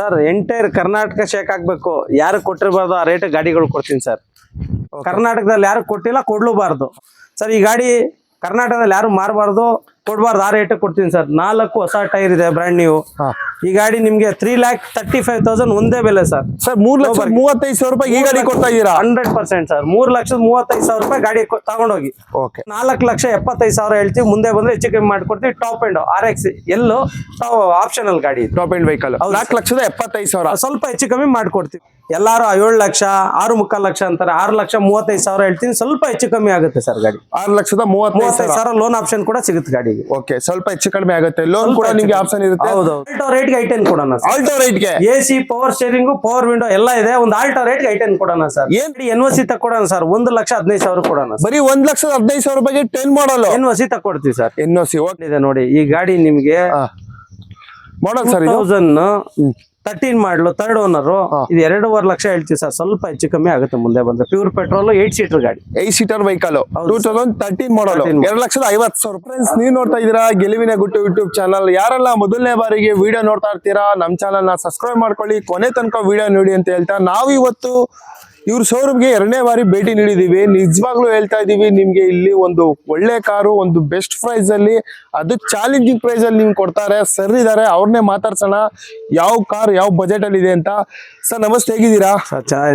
Sir entire Karnataka shake ಆಗ್ಬೇಕು ಯಾರು ಕೊಟ್ಟಿರಬಾರ್ದು ಆ ರೇಟ್ ಗಾಡಿಗಳು ಕೊಡ್ತೀನಿ ಸರ್. ಕರ್ನಾಟಕದಲ್ಲಿ ಯಾರು ಕೊಟ್ಟಿಲ್ಲ ಕೊಡ್ಲೂಬಾರ್ದು. ಸರ್ ಈ ಗಾಡಿ ಕರ್ನಾಟಕದಲ್ಲಿ ಯಾರು ಮಾರಬಾರ್ದು? ಕೊಡ್ಬಾರ್ದು ಆ ರೇಟ್ ಕೊಡ್ತೀನಿ ಸರ್ ನಾಲ್ಕು ಹೊಸ ಟೈರ್ ಇದೆ ಬ್ರ್ಯಾಂಡ್ ನೀವು ಈ ಗಾಡಿ ನಿಮ್ಗೆ three lakh thirty five thousand ಒಂದೇ ಬೆಲೆ ಸರ್ ಸರ್ ಮೂರ್ ಲಕ್ಷ ಮೂವತ್ತೈದು ಸಾವಿರ ರೂಪಾಯಿ ಈ ಗಾಡಿ ಕೊಡ್ತಾ ಇದೀರಾ ಹಂಡ್ರೆಡ್ ಪರ್ಸೆಂಟ್ ಸರ್ ಮೂರ್ ಲಕ್ಷದ ಮೂವತ್ತೈದು ಸಾವಿರ ರೂಪಾಯಿ ಗಾಡಿ ತಗೊಂಡೋಗಿ. ಓಕೆ ನಾಲ್ಕು ಲಕ್ಷ ಎಪ್ಪತ್ತೈದು ಸಾವಿರ ಹೇಳ್ತೀವಿ ಮುಂದೆ ಬಂದ್ರೆ ಹೆಚ್ಚು ಕಮ್ಮಿ ಮಾಡ್ಕೊಡ್ತೀವಿ ಟಾಪ್ ಎಂಡ್ ಆರ್ ಎಕ್ಸ್ ಎಲ್ಲೋ ಆಪ್ಷನಲ್ ಗಾಡಿ ಟಾಪ್ ಎಂಡ್ ವೆಹಿಕಲ್ ನಾಲ್ಕು ಲಕ್ಷದ ಎಪ್ಪತ್ತೈದು ಸಾವಿರ. ಸ್ವಲ್ಪ ಹೆಚ್ಚು ಕಮ್ಮಿ ಮಾಡ್ಕೊಡ್ತೀವಿ. ಎಲ್ಲಾರು ಏಳು ಲಕ್ಷ ಆರು ಮುಕ್ಕಾಲು ಲಕ್ಷ ಅಂತಾರೆ ಆರು ಲಕ್ಷ ಮೂವತ್ತೈದು ಸಾವಿರ ಹೇಳ್ತೀನಿ ಸ್ವಲ್ಪ ಹೆಚ್ಚು ಕಮ್ಮಿ ಆಗುತ್ತೆ ಸರ್ ಗಾಡಿ. ಆರು ಲಕ್ಷದ ಮೂವತ್ತೈದು ಸಾವಿರ. ಸಾವಿರ ಲೋನ್ ಆಪ್ಷನ್ ಕೂಡ ಸಿಗುತ್ತೆ ಗಾಡಿಗೆ. ಓಕೆ ಸ್ವಲ್ಪ ಹೆಚ್ಚು ಕಡಿಮೆ ಆಗುತ್ತೆ. ಲೋನ್ ಕೂಡ ನಿಮ್ಗೆ ಆಪ್ಷನ್ ಇರುತ್ತೆ. ಹೌದು ಆಲ್ಟೋ ರೇಟ್ ಐಟೆನ್ ಕೊಡೋಣ sir Alto ರೇಟ್ಗೆ A C power steering power window ಎಲ್ಲ ಇದೆ. ಒಂದು ಆಲ್ಟೋ ರೇಟ್ಗೆ ಐಟೆನ್ ಕೊಡೋಣ ಸರ್ ಏನ್? ಎನ್ ಸಿ ತಕೊಡೋಣ ಸರ್ ಒಂದು ಲಕ್ಷ ಹದಿನೈದು ಸಾವಿರ ಕೊಡೋಣ ಸರ್ ಬರೀ ಒಂದ್ ಲಕ್ಷದ ಹದಿನೈದು ಸಾವಿರ ಬಗ್ಗೆ ten model N C ತಕೊಡ್ತೀವಿ sir N O C C okay ಇದೆ ನೋಡಿ ಈ ಗಾಡಿ ನಿಮ್ಗೆ model sir thousand thirteen model third owner ಇದು ಎರಡೂವರೆ ಲಕ್ಷ ಹೇಳ್ತೀವಿ ಸರ್. ಸ್ವಲ್ಪ ಹೆಚ್ಚು ಕಮ್ಮಿ ಆಗುತ್ತೆ ಮುಂದೆ ಬಂದ್ರೆ. ಪ್ಯೂರ್ ಪೆಟ್ರೋಲ್ ಏಟ್ ಸೀಟರ್ ಗಾಡಿ. Eight seater vehicle two thousand thirteen model 13 ಎರಡು ಲಕ್ಷದ ಐವತ್ತು ಸಾವಿರ. ಫ್ರೆಂಡ್ಸ್ ನೀವು ನೋಡ್ತಾ ಇದೀರಾ ಗೆಲುವಿನ ಗುಟ್ಟು ಯೂಟ್ಯೂಬ್ ಚಾನಲ್ ಯಾರೆಲ್ಲ ಮೊದಲನೇ ಬಾರಿಗೆ ವಿಡಿಯೋ ನೋಡ್ತಾ ಇರ್ತೀರಾ ನಮ್ಮ ಚಾನಲ್ನ ಸಬ್ಸ್ಕ್ರೈಬ್ ಮಾಡ್ಕೊಳ್ಳಿ. ಕೊನೆ ತನಕ ವಿಡಿಯೋ ನೋಡಿ ಅಂತ ಹೇಳ್ತಾ ನಾವು ಇವತ್ತು ಇವ್ರ ಶೋರೂಮ್ಗೆ ಎರಡನೇ ಬಾರಿ ಭೇಟಿ ನೀಡಿದೀವಿ. ನಿಜವಾಗ್ಲೂ ಹೇಳ್ತಾ ಇದೀವಿ ನಿಮ್ಗೆ ಇಲ್ಲಿ ಒಂದು ಒಳ್ಳೆ ಕಾರು ಒಂದು ಬೆಸ್ಟ್ ಪ್ರೈಸ್ ಅಲ್ಲಿ ಅದು ಚಾಲೆಂಜಿಂಗ್ ಪ್ರೈಸ್ ಅಲ್ಲಿ ನಿಮ್ಗೆ ಕೊಡ್ತಾರೆ. ಸರ್ ಇದಾರೆ ಅವ್ರನ್ನೇ ಮಾತಾಡ್ಸೋಣ. ಯಾವ ಕಾರ್ ಯಾವ ಬಜೆಟ್ ಅಲ್ಲಿ ಇದೆ ಅಂತ. ಸರ್ ನಮಸ್ತೆ ಹೇಗಿದ್ದೀರಾ?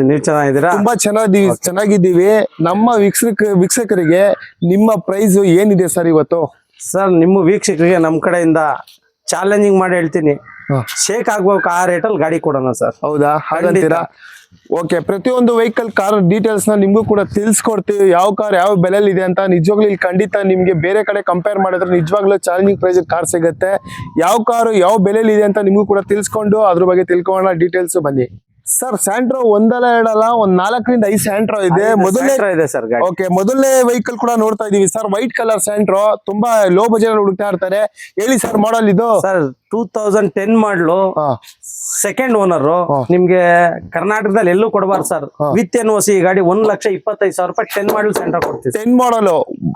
ನೀವು ಚೆನ್ನಾಗಿದ್ದೀರಾ? ತುಂಬಾ ಚೆನ್ನಾಗಿದ್ದೀವಿ ಚೆನ್ನಾಗಿದ್ದೀವಿ. ನಮ್ಮ ವೀಕ್ಷಕ ವೀಕ್ಷಕರಿಗೆ ನಿಮ್ಮ ಪ್ರೈಸ್ ಏನಿದೆ ಸರ್ ಇವತ್ತು? ಸರ್ ನಿಮ್ಮ ವೀಕ್ಷಕರಿಗೆ ನಮ್ಮ ಕಡೆಯಿಂದ ಚಾಲೆಂಜಿಂಗ್ ಮಾಡಿ ಹೇಳ್ತೀನಿ. ಶೇಕ್ ಆಗ್ಬೇಕು ಆ ರೇಟಲ್ಲಿ ಗಾಡಿ ಕೊಡೋಣ ಸರ್. ಹೌದಾ? ಹಾಗಂತೀರಾ? ಓಕೆ ಪ್ರತಿಯೊಂದು ವೆಹಿಕಲ್ ಕಾರ್ ಡೀಟೇಲ್ಸ್ನ ನಿಮಗೂ ಕೂಡ ತಿಳಿಸ್ಕೊಡ್ತೀವಿ. ಯಾವ ಕಾರ್ ಯಾವ ಬೆಲೆಯಲ್ಲಿ ಇದೆ ಅಂತ ನಿಜವಾಗ್ಲೂ ಇಲ್ಲಿ ಖಂಡಿತ ನಿಮ್ಗೆ ಬೇರೆ ಕಡೆ ಕಂಪೇರ್ ಮಾಡಿದ್ರೆ ನಿಜವಾಗ್ಲೂ ಚಾಲೆಂಜಿಂಗ್ ಪ್ರೈಸ್ ಕಾರ್ ಸಿಗುತ್ತೆ. ಯಾವ ಕಾರು ಯಾವ ಬೆಲೆಯಲ್ಲಿ ಇದೆ ಅಂತ ನಿಮಗೂ ಕೂಡ ತಿಳಿಸ್ಕೊಂಡು ಅದ್ರ ಬಗ್ಗೆ ತಿಳ್ಕೊಳ್ಳೋಣ. ಡೀಟೇಲ್ಸ್ ಬನ್ನಿ. ಸರ್ ಸ್ಯಾಂಟ್ರೋ ಒಂದಲ್ಲ ಎರಡಲ್ಲ ಒಂದ್ ನಾಲ್ಕರಿಂದ ಐದು ಸ್ಯಾಂಟ್ರೋ ಇದೆ. ಮೊದಲನೇ ಇದೆ ಸರ್ ಓಕೆ ಮೊದಲನೇ ವೆಹಿಕಲ್ ಕೂಡ ನೋಡ್ತಾ ಇದೀವಿ. ಸರ್ ವೈಟ್ ಕಲರ್ ಸ್ಯಾಂಟ್ರೋ ತುಂಬಾ ಲೋ ಬಜೆಟ್ ಅಲ್ಲಿ ಹುಡುಕ್ತಾ ಇರ್ತಾರೆ. ಹೇಳಿ ಸರ್ ಮಾಡಲ್ ಇದು. Sir two thousand ten model second owner ನಿಮ್ಗೆ ಕರ್ನಾಟಕದಲ್ಲಿ ಎಲ್ಲೂ ಕೊಡಬಾರ್ದು ಸರ್ ವಿತ್ ಎನ್ ಸಿ ಗಾಡಿ ಒಂದ್ ಲಕ್ಷ ಇಪ್ಪತ್ತೈದು ಸಾವಿರ ರೂಪಾಯಿ ಟೆನ್ ಮಾಡಲ್ ಸೆಂಟರ್ ಕೊಡ್ತೀವಿ ten model?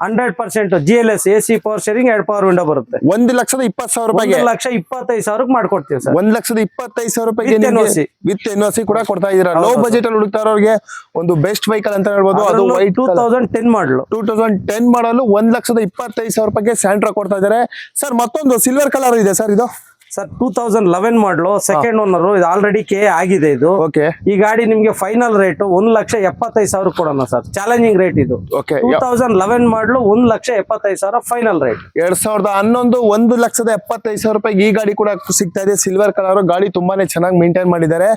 Hundred percent G L S A C power steering ಎರಡ್ ಪವರ್ ವಿಂಡೋ ಬರುತ್ತೆ. ಒಂದ್ ಲಕ್ಷದ ಇಪ್ಪತ್ತು ಸಾವಿರ ರೂಪಾಯಿ ಲಕ್ಷ ಇಪ್ಪತ್ತೈದು ಸಾವಿರಕ್ಕೆ ಮಾಡ್ಕೊಡ್ತೀವಿ ಸರ್ ಒಂದ್ ಲಕ್ಷದ ಇಪ್ಪತ್ತೈದು ಸಾವಿರ ಸಿ ವಿತ್ ಎನ್ ಸಿ ಕೂಡ ಕೊಡ್ತಾ ಇದೀರಾ ಲೋ ಬಜೆಟ್ ಅಲ್ಲಿ ಹುಡುಕ್ತಾ ಇರೋರಿಗೆ ಒಂದು ಬೆಸ್ಟ್ ವೆಹಿಕಲ್ ಅಂತ ಹೇಳ್ಬೋದು ಅದು two thousand ten model. Two thousand ten model ಒಂದ್ ಲಕ್ಷದ ಇಪ್ಪತ್ತೈದು ಸಾವಿರ ರೂಪಾಯಿಗೆ ಸ್ಯಾಂಟ್ರಾ ಕೊಡ್ತಾ ಇದಾರೆ ಸರ್ ಮತ್ತೊಂದು ಸಿಲ್ವರ್ ಕಲರ್ ಇದೆ ಸರ್ ಇದು? Sir two thousand eleven model second owner ಇದು ಆಲ್ರೆಡಿ ಕೆ ಆಗಿದೆ ಇದು. ಓಕೆ ಈ ಗಾಡಿ ನಿಮಗೆ ಫೈನಲ್ ರೇಟ್ ಒಂದ್ ಲಕ್ಷ ಎಪ್ಪತ್ತೈದು ಸಾವಿರ ಕೊಡೋಣ ಸರ್. ಚಾಲೆಂಜಿಂಗ್ ರೇಟ್ ಇದು. Okay two thousand eleven model ಒಂದ್ ಲಕ್ಷ ಎಪ್ಪತ್ತೈದು ಸಾವಿರ ಫೈನಲ್ ರೇಟ್ ಎರಡ್ ಸಾವಿರದ ಹನ್ನೊಂದು ಒಂದು ಲಕ್ಷದ ಎಪ್ಪತ್ತೈದು ಸಾವಿರ ರೂಪಾಯಿ ಈ ಗಾಡಿ ಕೂಡ ಸಿಗ್ತಾ ಇದೆ. ಸಿಲ್ವರ್ ಕಲರ್ ಗಾಡಿ ತುಂಬಾನೇ ಚೆನ್ನಾಗಿ ಮೇಂಟೈನ್ ಮಾಡಿದ್ದಾರೆ.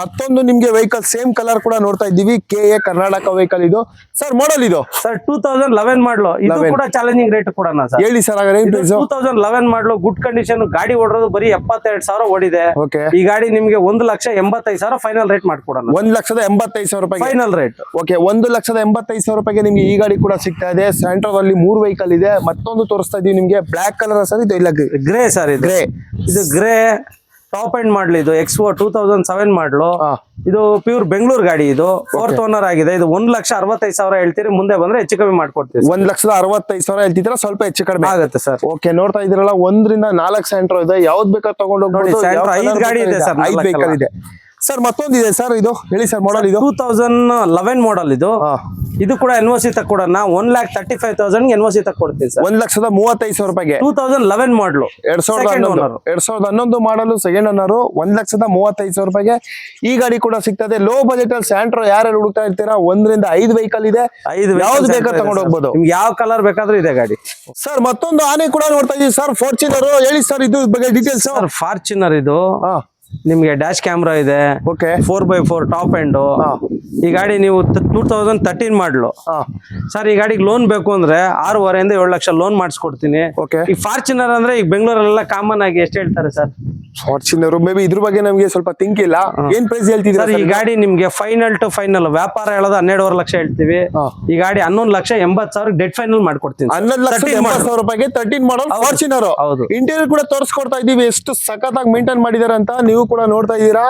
ಮತ್ತೊಂದು ನಿಮ್ಗೆ ವೆಹಿಕಲ್ ಸೇಮ್ ಕಲರ್ ಕೂಡ ನೋಡ್ತಾ ಇದ್ದೀವಿ. ಕೆ ಎ ಕರ್ನಾಟಕ ವೆಹಿಕಲ್ ಇದು. ಸರ್ ಮಾಡಲ್ ಇದು? Sir two thousand eleven model. ಇದು ಕೂಡ ಚಾಲೆಂಜಿಂಗ್ ರೇಟ್ ಕೊಡೋಣ ಸರ್. ಹೇಳಿ sir two thousand eleven model good condition ಗಾಡಿ ಓಡಿರೋದು ಬರೀ ಎಪ್ಪತ್ತೆರಡು ಸಾವಿರ ಓಡಿದೆ. ಓಕೆ ಈ ಗಾಡಿ ನಿಮ್ಗೆ ಒಂದು ಲಕ್ಷ ಎಂಬತ್ತೈದು ಸಾವಿರ ಫೈನಲ್ ರೇಟ್ ಮಾಡ್ಕೊಡೋಣ. ಒಂದ್ ಲಕ್ಷದ ಎಂಬತ್ತೈದು ಸಾವಿರ ರೂಪಾಯಿ ಫೈನಲ್ ರೇಟ್ ಓಕೆ ಒಂದು ಲಕ್ಷದ ಎಂಬತ್ತೈದು ಸಾವಿರ ರೂಪಾಯಿಗೆ ನಿಮ್ಗೆ ಈ ಗಾಡಿ ಕೂಡ ಸಿಗ್ತಾ ಇದೆ. ಸ್ಯಾಂಟ್ರೋ ಅಲ್ಲಿ ಮೂರು ವೆಹಿಕಲ್ ಇದೆ. ಮತ್ತೊಂದು ತೋರಿಸ್ತಾ ಇದೀವಿ ನಿಮ್ಗೆ. ಬ್ಲಾಕ್ ಕಲರ್ ಸರ್ ಇದು ಇಲ್ಲ ಗ್ರೇ ಸರ್ ಇದು. ಗ್ರೇ ಇದು ಗ್ರೇ ಟಾಪ್ ಎಂಡ್ ಮಾಡ್ಲು ಇದು expo two thousand seven model ಇದು ಪ್ಯೂರ್ ಬೆಂಗಳೂರು ಗಾಡಿ ಇದು. ಫೋರ್ತ್ ಓನರ್ ಆಗಿದೆ. ಇದು ಒಂದ್ ಲಕ್ಷ ಅರವತ್ತೈದು ಸಾವಿರ ಹೇಳ್ತೀರಿ ಮುಂದೆ ಬಂದ್ರೆ ಹೆಚ್ಚು ಕಮ್ಮಿ ಮಾಡ್ಕೊಡ್ತೀವಿ. ಒಂದ್ ಲಕ್ಷದ ಅರವತ್ತೈದು ಸಾವಿರ ಹೇಳ್ತಿದ್ರ ಸ್ವಲ್ಪ ಹೆಚ್ಚು ಕಡಿಮೆ? ಆಗುತ್ತೆ ಸರ್. ಓಕೆ ನೋಡ್ತಾ ಇದ್ರಲ್ಲ ಒಂದರಿಂದ ನಾಲ್ಕು ಸೆಂಟ್ರ್ ಇದೆ. ಯಾವ್ದು ಬೇಕಾದ್ರೆ ತಗೊಂಡು ಐದು ಗಾಡಿ ಇದೆ ಸರ್ ಐದು ನಾಲ್ಕಲ್ಲ. ಸರ್ ಮತ್ತೊಂದಿದೆ ಸರ್ ಇದು? ಹೇಳಿ ಸರ್ ಮಾಡಲ್ ಇದು. ಟೂ ತೌಸಂಡ್ ಲೆವೆನ್ ಮಾಡಲ್ ಇದು. ಇದು ಕೂಡ N O C ತಕ್ಕೊಡೋಣ one lakh thirty five thousand N O C ತಕ್ಕೊಡ್ತೀವಿ sir. ಒಂದ್ ಲಕ್ಷದ ಮೂವತ್ತೈದು ಸಾವಿರ ರೂಪಾಯಿಗೆ. ಟೂ ತೌಸಂಡ್ ಲೆವೆನ್ ಮಾಡಲು ಎರಡ್ ಸಾವಿರದ ಹನ್ನೊಂದು. ಎರಡ್ ಸಾವಿರದ ಹನ್ನೊಂದು ಮಾಡಲು ಸೆಕೆಂಡ್ ಓನರ್ ಒಂದ್ ಲಕ್ಷದ ಮೂವತ್ತೈದು ಸಾವಿರ ರೂಪಾಯಿಗೆ. ಈ ಗಾಡಿ ಕೂಡ ಸಿಗ್ತದೆ. ಲೋ ಬಜೆಟ್ ಅಲ್ಲಿ ಸ್ಯಾಂಟ್ರೋ ಯಾರ್ಯಾರು ಹುಡುಕ್ತಾ ಇರ್ತೀರಾ? ಒಂದರಿಂದ ಐದು ವೆಹಿಕಲ್ ಇದೆ. ಐದು ಯಾವ್ದು ಬೇಕಾದ್ರೆ ತಗೊಂಡು ಹೋಗ್ಬೋದು. ನಿಮ್ಗೆ ಯಾವ ಕಲರ್ ಬೇಕಾದ್ರೂ ಇದೆ ಗಾಡಿ. ಸರ್ ಮತ್ತೊಂದು ಆನೆ ಕೂಡ ನೋಡ್ತಾ ಇದೀವಿ ಸರ್. ಫಾರ್ಚುನರ್ ಹೇಳಿ ಸರ್ ಇದು ಬಗ್ಗೆ ಡೀಟೇಲ್ಸ್ ಸರ್ ಫಾರ್ಚುನರ್ ಇದು. ನಿಮ್ಗೆ ಡ್ಯಾಶ್ ಕ್ಯಾಮ್ರಾ ಇದೆ okay four by four top end ಹಾ. ಈ ಗಾಡಿ ನೀವು ಟೂ ತೌಸಂಡ್ ತರ್ಟೀನ್ ಮಾಡ್ಲು. ಹಾ. ಸರ್ ಈ ಗಾಡಿಗೆ ಲೋನ್ ಬೇಕು ಅಂದ್ರೆ ಆರೂವರೆಯಿಂದ ಏಳು ಲಕ್ಷ ಲೋನ್ ಮಾಡಿಸ್ಕೊಡ್ತೀನಿ. ಓಕೆ ಈ ಫಾರ್ಚುನರ್ ಅಂದ್ರೆ ಈಗ ಬೆಂಗಳೂರಲ್ಲೆಲ್ಲ ಕಾಮನ್ ಆಗಿ ಎಷ್ಟು ಹೇಳ್ತಾರೆ ಸರ್ ಫಾರ್ಚುನರ್ ಮೇಬಿ ಇದ್ರ ಬಗ್ಗೆ ನಮಗೆ ಸ್ವಲ್ಪ ಥಿಂಕ್ ಇಲ್ಲ. ಏನ್ ಪ್ರೈಸ್ ಹೇಳ್ತಿದ್ದೀರಾ ಸರ್ ಈ ಗಾಡಿ ನಿಮ್ಗೆ ಫೈನಲ್ ಟು ಫೈನಲ್ ವ್ಯಾಪಾರ ಹೇಳೋದು ಹನ್ನೆರಡುವರೆ ಲಕ್ಷ ಹೇಳ್ತೀವಿ. ಈ ಗಾಡಿ ಹನ್ನೊಂದು ಲಕ್ಷ ಎಂಬತ್ತು ಸಾವಿರ ಡೆಡ್ ಫೈನಲ್ ಮಾಡ್ಕೊಡ್ತೀನಿ. ಹನ್ನೊಂದು ಲಕ್ಷ 13 ಎಂಬತ್ತು. ಸಾವಿರ ರೂಪಾಯಿಗೆ ತರ್ಟೀನ್ ಮಾಡಲ್ ಫಾರ್ಚುನರ್ ಹೌದು. ಇಂಟೀರಿಯರ್ ಕೂಡ ತೋರಿಸ್ಕೊಡ್ತಾ ಇದೀವಿ. ಎಷ್ಟು ಸಖತ್ತಾಗಿ ಮೇಂಟೈನ್ ಮಾಡಿದಾರೆ ಅಂತ ನೀವು ಕೂಡ ನೋಡ್ತಾ ಇದ್ದೀರಾ.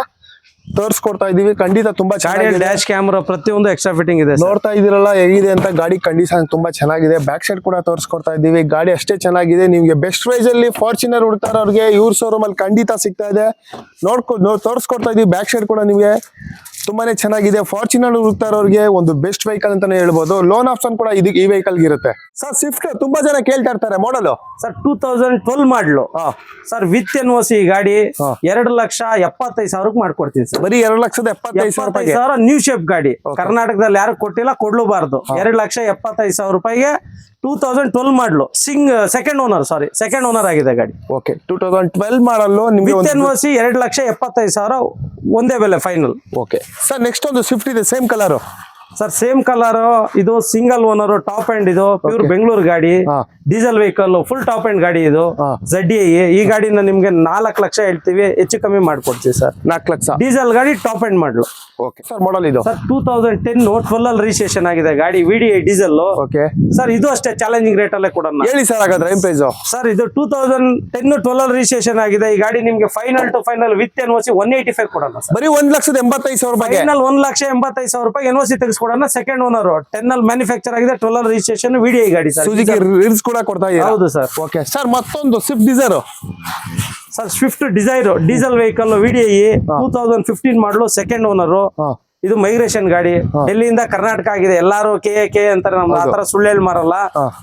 ತೋರಿಸ್ಕೊಡ್ತಾ ಇದೀವಿ. ಖಂಡಿತ ತುಂಬಾ ಗಾಡಿಯಲ್ಲಿ ಚೆನ್ನಾಗಿದೆ. ಡ್ಯಾಶ್ ಕ್ಯಾಮ್ರಾ ಪ್ರತಿಯೊಂದು ಎಕ್ಸ್ಟ್ರಾ ಫಿಟ್ಟಿಂಗ್ ಇದೆ ನೋಡ್ತಾ ಇದೀರಲ್ಲ ಹೇಗಿದೆ ಅಂತ ಗಾಡಿ ಕಂಡೀಷನ್ ತುಂಬಾ ಚೆನ್ನಾಗಿದೆ. ಬ್ಯಾಕ್ ಸೈಡ್ ಕೂಡ ತೋರಿಸ್ಕೊಡ್ತಾ ಇದೀವಿ. ಗಾಡಿ ಅಷ್ಟೇ ಚೆನ್ನಾಗಿದೆ. ನಿಮ್ಗೆ ಬೆಸ್ಟ್ ಪ್ರೈಸ್ ಅಲ್ಲಿ ಫಾರ್ಚುನರ್ ಹುಡ್ತಾರ ಅವ್ರಿಗೆ ಇವ್ರ ಶೋರೂಮ್ ಅಲ್ಲಿ ಖಂಡಿತ ಸಿಗ್ತಾ ಇದೆ. ನೋಡ್ಕೊ ತೋರಿಸ್ಕೊಡ್ತಾ ಇದೀವಿ. ಬ್ಯಾಕ್ ಸೈಡ್ ಕೂಡ ನಿಮಗೆ. ತುಂಬಾನೇ ಚೆನ್ನಾಗಿದೆ. ಫಾರ್ಚುನರ್ ಹುಡುಕ್ತಾ ಇರೋರಿಗೆ ಒಂದು ಬೆಸ್ಟ್ ವೆಹಿಕಲ್ ಅಂತಾನೆ ಹೇಳ್ಬೋದು. ಲೋನ್ ಆಪ್ಷನ್ ಕೂಡ ಇದು ಈ ವೆಹಿಕಲ್ ಇರುತ್ತೆ. ಸರ್ ಸ್ವಿಫ್ಟ್ ತುಂಬಾ ಜನ ಕೇಳ್ತಾ ಇರ್ತಾರೆ model sir two thousand twelve model. Sir with N O C ಗಾಡಿ. ಎರಡು ಲಕ್ಷ ಎಪ್ಪತ್ತೈದು ಸಾವಿರಕ್ಕೆ ಮಾಡ್ಕೊಡ್ತೀನಿ ಸರ್ ಬರೀ ಎರಡು ಲಕ್ಷದ ಎಪ್ಪತ್ತೈದು ಸಾವಿರ ಎಪ್ಪತ್ತೈದು ಸಾವಿರ ನ್ಯೂ ಶೇಪ್ ಗಾಡಿ. ಕರ್ನಾಟಕದಲ್ಲಿ ಯಾರು ಕೊಟ್ಟಿಲ್ಲ ಕೊಡ್ಲೂಬಾರ್ದು. ಎರಡು ಲಕ್ಷ ಎಪ್ಪತ್ತೈದು ಸಾವಿರ ರೂಪಾಯಿಗೆ two thousand twelve model single second owner sorry second owner ಆಗಿದೆ ಗಾಡಿ. ಓಕೆ ಟೂ ತೌಸಂಡ್ ಟ್ವೆಲ್ ಮಾಡಲು ನಿಮಗೆ ವಿತ್ ಎನ್ ಒಂದು ಓ ಸಿ ಎರಡು ಲಕ್ಷ ಎಪ್ಪತ್ತೈದು ಸಾವಿರ ಒಂದೇ ಬೆಲೆ ಫೈನಲ್ ಓಕೆ ಸರ್ ನೆಕ್ಸ್ಟ್ ಒಂದು ಸ್ವಿಫ್ಟ್ ಇದೆ same colour sir same colour ಇದು ಸಿಂಗಲ್ ಓನರ್ ಟಾಪ್ ಆ್ಯಂಡ್ ಇದು ಪ್ಯೂರ್ ಬೆಂಗಳೂರು ಗಾಡಿ. Diesel vehicle full top end ಗಾಡಿ ಇದು. ಜಡ್ ಈ ಗಾಡಿನ ನಿಮ್ಗೆ ನಾಲ್ಕು ಲಕ್ಷ ಹೇಳ್ತೀವಿ ಹೆಚ್ಚು ಕಮ್ಮಿ ಮಾಡ್ಕೊಡ್ತೀವಿ ಸರ್. ನಾಲ್ಕು ಲಕ್ಷ. ಡೀಸೆಲ್ ಗಾಡಿ top end model okay sir model ಇದು? Sir two thousand ten twelve ಅಲ್ಲಿ ರಿಜಿಸ್ಟ್ರೇಷನ್ ಆಗಿದೆ ಗಾಡಿ ವಿಡಿ ಡೀಸೆಲ್. ಓಕೆ ಸರ್ ಇದು ಅಷ್ಟೇ ಚಾಲೆಂಜಿಂಗ್ ರೇಟ್ ಅಲ್ಲೇ ಕೊಡೋಣ. ಹೇಳಿ ಸರ್ ಹಾಗಾದ್ರೆ ಪೇಜ್ ಸರ್ ಇದು ಟೂ ತೌಸಂಡ್ ಟೆನ್ ಟ್ವೆಲ್ ಅಲ್ಲಿ ರಿಜಿಸ್ಟ್ರೇಷನ್ ಆಗಿದೆ. ಈ ಗಾಡಿ ನಿಮ್ಗೆ final to final with N OC one eighty five ಕೊಡೋಣ ಬರೀ ಒಂದ್ ಲಕ್ಷದ ಎಂಬತ್ತೈದು ಸಾವಿರ ರೂಪಾಯಿ ಫೈನಲ್ ಒಂದ್ ಲಕ್ಷ ಎಂಬತ್ತೈದು ಸಾವಿರ ರೂಪಾಯಿ ಎನ್ ಓಸಿ ತೆಗೆಸ್ಕೊಡೋಣ. ಸೆಕೆಂಡ್ ಓನರ್ ಟೆನ್ ಅಲ್ಲಿ ಮ್ಯಾನುಫ್ಯಾಕ್ಚರ್ ಆಗಿದೆ ಟ್ವೆಲ್ ಅಲ್ಲಿ ರಿಜಿಸ್ಟ್ರೇಷನ್ ವಿಡಿಐ ಗಾಡಿ ಸರ್. ಸುಜುಕಿ ರಿಲ್ಸ್ ಕೂಡ ಕೊಡ್ತಾ ಇದೆ ಹೌದು ಸರ್. ಓಕೆ ಸರ್ ಮತ್ತೊಂದು Swift Dzire sir Swift Dzire diesel vehicle VDI two thousand fifteen model second owner. ಇದು ಮೈಗ್ರೇಷನ್ ಗಾಡಿ. ಡೆಲ್ಲಿಯಿಂದ ಕರ್ನಾಟಕ ಆಗಿದೆ. ಎಲ್ಲಾರು ಕೆ ಎ ಕೆ ಅಂತಾರೆ. ನಮ್ಗೆ ಆತರ ಸುಳ್ಳು ಹೇಳಿ ಮಾರಲ್ಲ.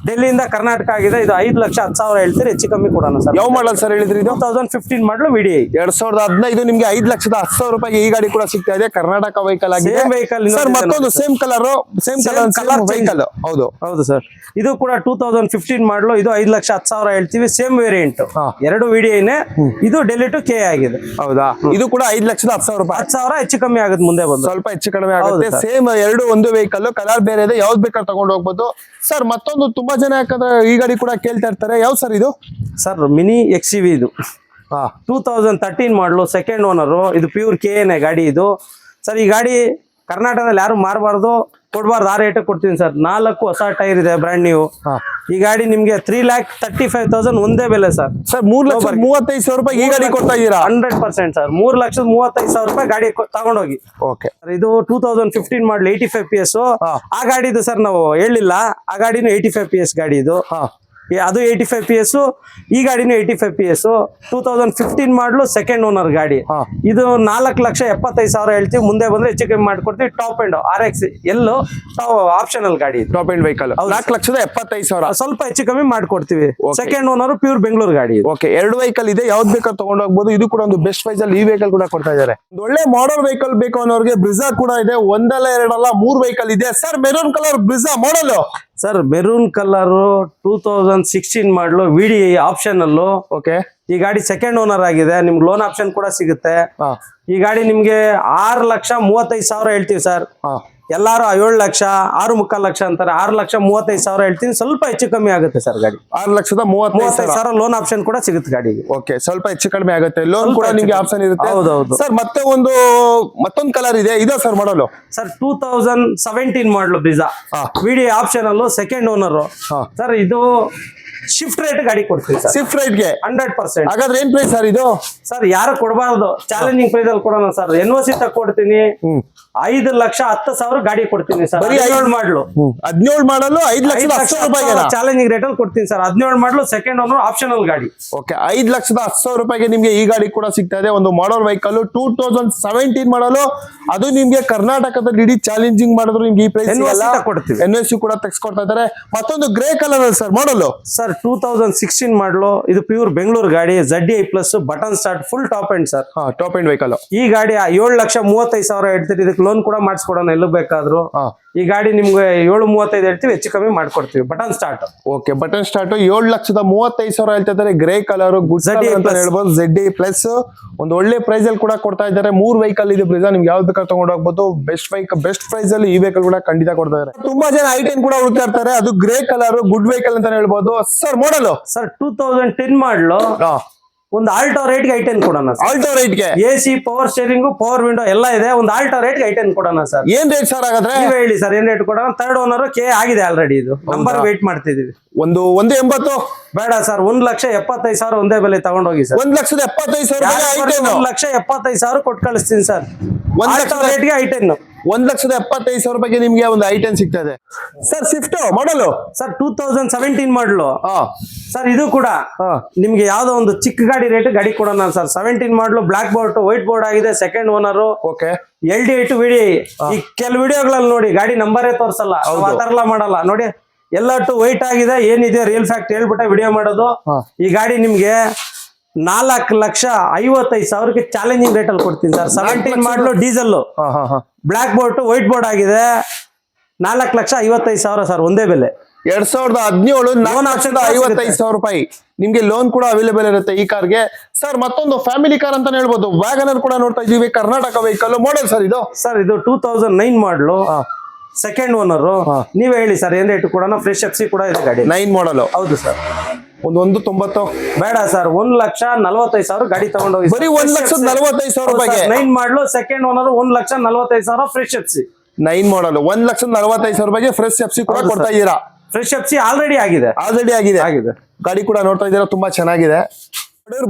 ಡೆಲ್ಲಿಯಿಂದ ಕರ್ನಾಟಕ ಆಗಿದೆ. ಇದು ಐದು ಲಕ್ಷ ಹತ್ತು ಸಾವಿರ ಹೇಳ್ತೀರಿ ಹೆಚ್ಚು ಕಮ್ಮಿ ಕೊಡೋಣ ಸರ್. ಯಾವ ಮಾಡಲ್ ಸರ್ ಹೇಳಿದ್ರಿ ಇದು? ಟೂ ತೌಸಂಡ್ ಫಿಫ್ಟೀನ್ ಮಾಡಲು ವಿಡಿ ಎರಡ್ ಸಾವಿರದ ಹದಿನೈದು ನಿಮ್ಗೆ ಐದು ಲಕ್ಷದ ಹತ್ತು ಸಾವಿರ ರೂಪಾಯಿ ಈ ಗಾಡಿ ಕೂಡ ಸಿಗ್ತಾ ಇದೆ. ಕರ್ನಾಟಕ ವೆಹಿಕಲ್ ಆಗಿದೆ. ವೆಹಿಕಲ್ ಸರ್ ಮತ್ತೊಂದು same colour same colour colour vehicle ಹೌದು. ಹೌದು ಸರ್. ಇದು ಕೂಡ ಟೂ ತೌಸಂಡ್ ಫಿಫ್ಟೀನ್ ಮಾಡಲು ಇದು ಐದು ಲಕ್ಷ ಹತ್ತು ಸಾವಿರ ಹೇಳ್ತೀವಿ. ಸೇಮ್ ವೇರಿಯಂಟ್ ಎರಡು ವಿ ಡಿ ಇದು ಡೆಲ್ಲಿ ಟು ಕೆ ಆಗಿದೆ. ಹೌದಾ? ಇದು ಕೂಡ ಐದು ಲಕ್ಷದ ಹತ್ತು ಸಾವಿರ ರೂಪಾಯಿ. ಹತ್ತು ಸಾವಿರ ಹೆಚ್ಚು ಕಮ್ಮಿ ಆಗುತ್ತೆ ಮುಂದೆ ಬಂದು. ಸ್ವಲ್ಪ ಹೆಚ್ಚು ಕಡಿಮೆ ಆಗುತ್ತೆ ಸೇಮ್ ಎರಡು ಒಂದು ವೆಹಿಕಲ್ ಕಲರ್ ಬೇರೆ ಇದೆ ಯಾವ್ದು ಬೇಕಾದ್ರೆ ತಗೊಂಡು ಹೋಗ್ಬೋದು. ಸರ್ ಮತ್ತೊಂದು ತುಂಬಾ ಜನ ಯಾಕಂದ್ರೆ ಈ ಗಾಡಿ ಕೂಡ ಕೇಳ್ತಾ ಇರ್ತಾರೆ. ಯಾವ್ದು ಸರ್ ಇದು? ಸರ್ ಮಿನಿ ಎಕ್ಸ್ ವಿ ಇದು. Two thousand thirteen model second owner ಇದು ಪ್ಯೂರ್ ಕೆ ಎನ್ ಗಾಡಿ ಇದು. ಸರ್ ಈ ಗಾಡಿ ಕರ್ನಾಟಕದಲ್ಲಿ ಯಾರು ಮಾರಬಾರ್ದು? ಕೊಡಬಾರ್ದು ಆ ರೇಟ್ ಕೊಡ್ತೀನಿ ಸರ್ ನಾಲ್ಕು ಹೊಸ ಟೈರ್ ಇದೆ ಬ್ರ್ಯಾಂಡ್ ನೀವು ಈ ಗಾಡಿ ನಿಮ್ಗೆ three lakh thirty five thousand ಒಂದೇ ಬೆಲೆ ಸರ್ ಸರ್ ಮೂರ್ ಲಕ್ಷ ಮೂವತ್ತೈದು ಸಾವಿರ ರೂಪಾಯಿ ಈ ಗಾಡಿ ಕೊಡ್ತಾ ಇದೀರಾ ಹಂಡ್ರೆಡ್ ಪರ್ಸೆಂಟ್ ಸರ್ ಮೂರ್ ಲಕ್ಷದ ಮೂವತ್ತೈದು ಸಾವಿರ ರೂಪಾಯಿ ಗಾಡಿ ತಗೊಂಡೋಗಿ. ಓಕೆ ಇದು two thousand fifteen model eighty five P S. ಆ ಗಾಡಿದು ಸರ್ ನಾವು ಹೇಳಿಲ್ಲ. ಆ ಗಾಡಿನೂ ಏಯ್ಟಿ ಫೈವ್ ಪಿ ಎಸ್ ಗಾಡಿ ಇದು. ಅದು ಏಯ್ಟಿ ಫೈವ್ ಪಿ ಎಸ್ ಈ ಗಾಡಿನೂ eighty five P S two thousand fifteen model second owner ಗಾಡಿ. ಇದು ನಾಲ್ಕು ಲಕ್ಷ ಎಪ್ಪತ್ತೈದು ಸಾವಿರ ಹೇಳ್ತೀವಿ ಮುಂದೆ ಬಂದ್ರೆ ಹೆಚ್ಚು ಕಮ್ಮಿ ಮಾಡ್ಕೊಡ್ತೀವಿ. ಟಾಪ್ ಎಂಡ್ ಆರ್ ಎಕ್ಸ್ ಎಲ್ಲು ಆಪ್ಷನಲ್ ಗಾಡಿ ಟಾಪ್ ಎಂಡ್ ವೆಹಿಕಲ್ ನಾಲ್ಕು ಲಕ್ಷದ ಎಪ್ಪತ್ತೈದು ಸಾವಿರ. ಸ್ವಲ್ಪ ಹೆಚ್ಚು ಕಮ್ಮಿ ಮಾಡ್ಕೊಡ್ತೀವಿ. ಸೆಕೆಂಡ್ ಓನರ್ ಪ್ಯೂರ್ ಬೆಂಗಳೂರು ಗಾಡಿ ಓಕೆ ಎರಡು ವೆಹಿಕಲ್ ಇದೆ ಯಾವ್ದು ಬೇಕಾದ್ರೂ ತಗೊಂಡು ಹೋಗ್ಬೋದು. ಇದು ಕೂಡ ಒಂದು ಬೆಸ್ಟ್ ಪ್ರೈಸ್ ಅಲ್ಲಿ ಈ ವೆಹಿಕಲ್ ಕೂಡ ಕೊಡ್ತಾ ಇದ್ದಾರೆ. ಒಂದು ಒಳ್ಳೆ ಮಾಡಲ್ ವೆಹಿಕಲ್ ಬೇಕು ಅನ್ನೋರಿಗೆ ಬ್ರಿಜಾ ಕೂಡ ಇದೆ ಒಂದಲ್ಲ ಎರಡಲ್ಲ ಮೂರ್ ವೆಹಿಕಲ್ ಇದೆ. Sir maroon colour Brezza model sir maroon colour two thousand sixteen model V D ಆಪ್ಷನಲ್ಲೂ okay ಈ ಗಾಡಿ ಸೆಕೆಂಡ್ ಓನರ್ ಆಗಿದೆ. ನಿಮ್ಗೆ ಲೋನ್ ಆಪ್ಷನ್ ಕೂಡ ಸಿಗುತ್ತೆ. ಈ ಗಾಡಿ ನಿಮ್ಗೆ ಆರು ಲಕ್ಷ ಮೂವತ್ತೈದು ಸಾವಿರ ಹೇಳ್ತೀವಿ ಸರ್ ಎಲ್ಲಾರು ಏಳು ಲಕ್ಷ ಆರು ಮುಕ್ಕಾಲು ಲಕ್ಷ ಅಂತಾರೆ. ಆರು ಲಕ್ಷ ಮೂವತ್ತೈದು ಸಾವಿರ ಹೇಳ್ತೀನಿ. ಸ್ವಲ್ಪ ಹೆಚ್ಚು ಕಮ್ಮಿ ಆಗುತ್ತೆ ಸರ್ ಗಾಡಿ. ಆರು ಲಕ್ಷದ ಮೂವತ್ತೈದು ಸಾವಿರ. ಲೋನ್ ಆಪ್ಷನ್ ಕೂಡ ಸಿಗುತ್ತೆ ಗಾಡಿಗೆ ಓಕೆ ಸ್ವಲ್ಪ ಹೆಚ್ಚು ಕಡಿಮೆ ಆಗುತ್ತೆ. ಲೋನ್ ಕೂಡ ನಿಮಗೆ. ಆಪ್ಷನ್ ಇರುತ್ತೆ. ಹೌದೌದು. ಸರ್ ಮತ್ತೆ ಒಂದು ಮತ್ತೊಂದು ಕಲರ್ ಇದೆ. ಇದೆ sir model sir two thousand seventeen model Brezza V VD option ಅಲ್ಲೂ ಸೆಕೆಂಡ್ ಓನರ್. ಸರ್ ಇದು ಶಿಫ್ಟ್ ರೇಟ್ ಗಾಡಿ ಕೊಡ್ತೀವಿ ಸರ್. ಶಿಫ್ಟ್ ರೇಟ್ಗೆ? ಹಂಡ್ರೆಡ್ ಪರ್ಸೆಂಟ್ ಹಾಗಾದ್ರೆ ಏನ್ ಪ್ರೈಸ್ ಸರ್ ಇದು? ಸರ್ ಯಾರು ಕೊಡಬಾರ್ದು? ಚಾಲೆಂಜಿಂಗ್ ಪ್ರೈಸ್ ಅಲ್ಲಿ ಕೊಡೋಣ ಸರ್. ಎನ್ ಒ ಸಿ ತಗೊಡ್ತೀನಿ ಹ್ಮ್. ಐದು ಲಕ್ಷ ಹತ್ತು ಸಾವಿರ ಗಾಡಿ ಕೊಡ್ತೀನಿ ಸರ್. ಬರೀ ಹದಿನೇಳು ಮಾಡಲು. ಹದಿನೇಳು ಮಾಡಲು ಐದು ಲಕ್ಷ ಹತ್ತು ಚಾಲೆಂಜಿಂಗ್ ರೇಟ್ ಅಲ್ಲಿ ಕೊಡ್ತೀನಿ ಸರ್. ಹದಿನೇಳು ಮಾಡಲು ಸೆಕೆಂಡ್ ಓನರ್ ಆಪ್ಷನಲ್ ಗಾಡಿ. ಓಕೆ ಐದು ಲಕ್ಷದ ಹತ್ತು ಸಾವಿರ ರೂಪಾಯಿಗೆ ನಿಮ್ಗೆ ಈ ಗಾಡಿ ಕೂಡ ಸಿಗ್ತಾ ಇದೆ. ಒಂದು model vehicle two thousand seventeen model. ಅದು ನಿಮ್ಗೆ ಕರ್ನಾಟಕದಲ್ಲಿ ಇಡೀ ಚಾಲೆಂಜಿಂಗ್ ಮಾಡಿದ್ರು ನಿಮ್ಗೆ ಈ ಪ್ರೈಸ್ ಎಲ್ಲ ಕೊಡ್ತೀವಿ ಎನ್ ಎಸ್ ಕೂಡ ತೆಗೆಸ್ಕೊಡ್ತಾ ಇದ್ದಾರೆ. ಮತ್ತೊಂದು ಗ್ರೇ ಕಲರ್ ಅಲ್ಲಿ sir model sir two thousand sixteen model ಇದು ಪ್ಯೂರ್ ಬೆಂಗಳೂರು ಗಾಡಿ Z I plus button start full top end sir ಹಾ ಟಾಪ್ ಎಂಡ್ ವೆಹಿಕಲ್ ಈ ಗಾಡಿ ಏಳು ಲಕ್ಷ ಮೂವತ್ತೈದು ಸಾವಿರ ಹೇಳ್ತೀರಿ ಇದಕ್ಕೆ ಲೋನ್ ಕೂಡ ಮಾಡಿಸ್ಕೊಡೋಣ ಎಲ್ಲ ಬೇಕಾದ್ರು. ಈ ಗಾಡಿ ನಿಮ್ಗೆ ಏಳು ಮೂವತ್ತೈದು ಹೇಳ್ತೀವಿ ಹೆಚ್ಚು ಕಮ್ಮಿ ಮಾಡ್ಕೊಡ್ತೀವಿ. Button start okay button start ಏಳು ಲಕ್ಷದ ಮೂವತ್ತೈದು ಸಾವಿರ ಹೇಳ್ತಾ ಇದ್ದಾರೆ. ಗ್ರೇ ಕಲರ್ ಗುಡ್ ಅಂತ. ಹೇಳ್ಬೋದು. ಜೆಡ್ ಪ್ಲಸ್ ಒಂದು ಒಳ್ಳೆ ಪ್ರೈಸ್ ಅಲ್ಲಿ ಕೂಡ ಕೊಡ್ತಾ ಇದ್ದಾರೆ. ಮೂರ್ ವೆಹಿಕಲ್ ಇದೆ ಬ್ರಿಜಾ ನಿಮ್ಗೆ ಯಾವ್ದು ಬೇಕಾದ್ರೆ ತಗೊಂಡು ಹೋಗ್ಬೋದು? ಬೆಸ್ಟ್ ವೆಹಿಕಲ್ ಬೆಸ್ಟ್ ಪ್ರೈಸ್ ಅಲ್ಲಿ ಈ ವೆಹಿಕಲ್ ಕೂಡ ಖಂಡಿತ ಕೊಡ್ತಾ ಇದ್ದಾರೆ. ತುಂಬಾ ಜನ ಐ ಟೆನ್ ಕೂಡ ಹುಡುಕ್ತಾ ಇರ್ತಾರೆ. ಅದು ಗ್ರೇ ಕಲರ್ ಗುಡ್ ವೆಹಿಕಲ್ ಅಂತ ಹೇಳ್ಬೋದು. Sir model sir two thousand ten model ಒಂದು ಆಲ್ಟೋ ರೇಟ್ಗೆ ಐ ಟೆನ್ ಕೊಡೋಣ Alto ರೇಟ್ಗೆ A C power steering power window ಎಲ್ಲ ಇದೆ. ಒಂದು ಆಲ್ಟೋ ರೇಟ್ಗೆ ಐ ಟೆನ್ ಕೊಡೋಣ ಸರ್ ಏನ್ ರೇಟ್ ಸರ್ ಹಾಗಾದ್ರೆ? ನೀವೇ ಹೇಳಿ ಸರ್ ಏನ್ ರೇಟ್ ಕೊಡೋಣ? ಥರ್ಡ್ ಓನರ್ ಕೆ ಆಗಿದೆ ಆಲ್ರೆಡಿ ಇದು. ನಂಬರ್ ವೇಟ್ ಮಾಡ್ತಿದೀವಿ ಒಂದು ಒಂದು ಎಂಬತ್ತು? ಬೇಡ ಸರ್ ಒಂದ್ ಲಕ್ಷ ಎಪ್ಪತ್ತೈದು ಸಾವಿರ ಒಂದೇ ಬೆಲೆ ತಗೊಂಡೋಗಿ ಸರ್ ಒಂದ್ ಲಕ್ಷದ ಎಪ್ಪತ್ತೈದು ಸಾವಿರ ಐಟೆನ್ ಒಂದ್ ಲಕ್ಷ ಎಪ್ಪತ್ತೈದು ಸಾವಿರ ಕೊಟ್ಟು ಕಳಿಸ್ತೀನಿ ಸರ್ ಒಂದ್ ಲಕ್ಷ ರೇಟ್ಗೆ ಐ ಟೆನ್ ಒಂದ್ ಲಕ್ಷದ ಎಪ್ಪತ್ತೈದು ಸಾವಿರ ರೂಪಾಯಿಗೆ ನಿಮ್ಗೆ ಒಂದು ಐಟನ್ ಟೆನ್ ಸಿಗ್ತದೆ sir Swift model sir two thousand seventeen model sir ಇದು ಕೂಡ ನಿಮ್ಗೆ ಯಾವ್ದೋ ಒಂದು ಚಿಕ್ಕ ಗಾಡಿ ರೇಟ್ ಗಾಡಿ ಕೊಡೋಣ sir seventeen model black board white board ಆಗಿದೆ second owner okay L D ಐಟ್ ವಿಡಿ ಈ ಕೆಲವು ವಿಡಿಯೋಗಳಲ್ಲಿ ನೋಡಿ ಗಾಡಿ ನಂಬರೇ ತೋರಿಸಲ್ಲ. ಆತರಲ್ಲ ಮಾಡಲ್ಲ. ನೋಡಿ ಎಲ್ಲ ಎಲ್ಲಟ್ಟು ವೈಟ್ ಆಗಿದೆ ಏನಿದೆ ರಿಯಲ್ ಫ್ಯಾಕ್ಟ್ ಹೇಳ್ಬಿಟ್ಟೆ ವಿಡಿಯೋ ಮಾಡೋದು. ಈ ಗಾಡಿ ನಿಮ್ಗೆ ನಾಲ್ಕು ಲಕ್ಷ ಐವತ್ತೈದು ಸಾವಿರಕ್ಕೆ ಚಾಲೆಂಜಿಂಗ್ ರೇಟ್ ಅಲ್ಲಿ ಕೊಡ್ತೀನಿ sir seventeen model diesel black board white board ಆಗಿದೆ. ನಾಲ್ಕು ಲಕ್ಷ ಐವತ್ತೈದು ಸಾವಿರ ಸರ್ ಒಂದೇ ಬೆಲೆ. ಎರಡ್ ಸಾವಿರದ ಹದಿನೇಳು Loan ಲಕ್ಷದ ಐವತ್ತೈದು ಸಾವಿರ ರೂಪಾಯಿ. ನಿಮ್ಗೆ ಲೋನ್ ಕೂಡ ಅವೈಲೇಬಲ್ ಇರುತ್ತೆ ಈ ಕಾರ್ಗೆ ಸರ್ ಮತ್ತೊಂದು ಫ್ಯಾಮಿಲಿ ಕಾರ್ ಅಂತ ಹೇಳ್ಬೋದು. ವ್ಯಾಗನರ್ ಕೂಡ ನೋಡ್ತಾ ಇದೀವಿ ಕರ್ನಾಟಕ ವೆಹಿಕಲ್ ಮಾಡೆಲ್ ಸರ್ ಇದು. ಸರ್ ಇದು two thousand nine model second owner ನೀವೇ ಹೇಳಿ ಸರ್ ಏನ್ ರೇಟ್ ಕೂಡ ಫ್ರೆಶ್ ಎಫ್ ಸಿ ಕೂಡ ಇದೆ ಗಾಡಿ. ನೈನ್ ಮಾಡಲ್ ಹೌದು ಸರ್ ಒಂದು ಒಂದು ತೊಂಬತ್ತು ಬೇಡ ಸರ್ ಒಂದ್ ಲಕ್ಷ ನಲವತ್ತೈದು ಸಾವಿರ ಗಾಡಿ ತಗೊಂಡೋಗಿ ಬರೀ ಒಂದ್ ಲಕ್ಷದ ನಲ್ವತ್ತೈದು ಸಾವಿರ ರೂಪಾಯಿಗೆ? ನೈನ್ ಮಾಡಲು ಸೆಕೆಂಡ್ ಓನರ್ ಒಂದ್ ಲಕ್ಷ ನಲವತ್ತೈದು ಸಾವಿರ ಫ್ರೆಶ್ ಎಫ್ಸಿ ನೈನ್ ಮಾಡಲು ಒಂದ್ ಲಕ್ಷದ ನಲ್ವತ್ತೈದು ಸಾವಿರ ರೂಪಾಯಿಗೆ ಫ್ರೆಶ್ ಎಫ್ಸಿ ಕೂಡ ಕೊಡ್ತಾ. ಇದ್ದೀರಾ? ಫ್ರೆಶ್ ಎಫ್ಸಿ ಆಲ್ರೆಡಿ ಆಗಿದೆ. ಆಲ್ರೆಡಿ ಆಗಿದೆ. ಆಗಿದೆ. ಗಾಡಿ ಕೂಡ ನೋಡ್ತಾ ಇದ್ದೀರಾ ತುಂಬಾ ಚೆನ್ನಾಗಿದೆ.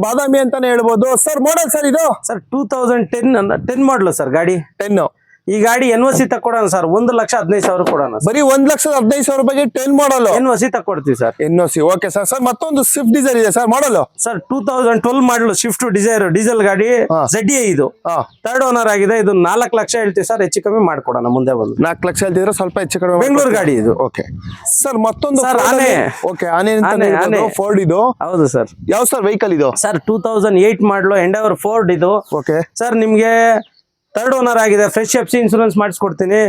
ಬಾದಾಮಿ ಅಂತಾನೆ ಹೇಳ್ಬೋದು. ಸರ್ ಮಾಡಲ್ ಸರ್ ಇದು? Sir two thousand ten ten model sir ಗಾಡಿ. ಟೆನ್ ಈ ಗಾಡಿ ಎನ್ ಒ ಸಿ ತಕ್ಕೊಡೋಣ ಸರ್ ಒಂದು ಲಕ್ಷ ಹದಿನೈದು ಸಾವಿರ ಕೊಡೋಣ ಬರೀ ಒಂದ್ ಲಕ್ಷದ ಹದಿನೈದು ಸಾವಿರ ರೂಪಾಯಿಗೆ ten model? N O C ತಕ್ಕೊಡ್ತೀವಿ sir N C okay sir sir ಮತ್ತೊಂದು ಸ್ವಿಫ್ಟ್ ಡಿಸೈರ್ ಇದೆ sir model? Sir two thousand twelve model Swift Dzire diesel ಗಾಡಿ. ಜೆಡ್ ಇದು. ತರ್ಡ್ ಥರ್ಡ್ ಓನರ್ ಆಗಿದೆ. ಇದು ನಾಲ್ಕು ಲಕ್ಷ ಹೇಳ್ತೀವಿ ಸರ್ ಹೆಚ್ಚು ಕಮ್ಮಿ ಮಾಡ್ಕೊಡೋಣ ಮುಂದೆ ಬಂದು. ನಾಲ್ಕು ಲಕ್ಷ ಹೇಳ್ತಿದ್ರೆ ಸ್ವಲ್ಪ ಹೆಚ್ಚು ಕಡಿಮೆ ಬೆಂಗಳೂರು ಗಾಡಿ ಇದು. ಓಕೆ ಸರ್ ಮತ್ತೊಂದು ಆನೆ. ಓಕೆ ಆನೆ ಆನೆ. ಫೋರ್ಡ್ ಇದು? ಹೌದು ಸರ್ ಯಾವ ಸರ್ ವೆಹಿಕಲ್ ಇದು? Sir two thousand eight model Endeavour Ford ಇದು. ಓಕೆ ಸರ್ ನಿಮ್ಗೆ ಥರ್ಡ್ ಓನರ್ ಆಗಿದೆ. ಫ್ರೆಶ್ ಎಫ್ ಸಿ ಇನ್ಸೂರೆನ್ಸ್ ಮಾಡಿಸ್ಕೊಡ್ತೀನಿ.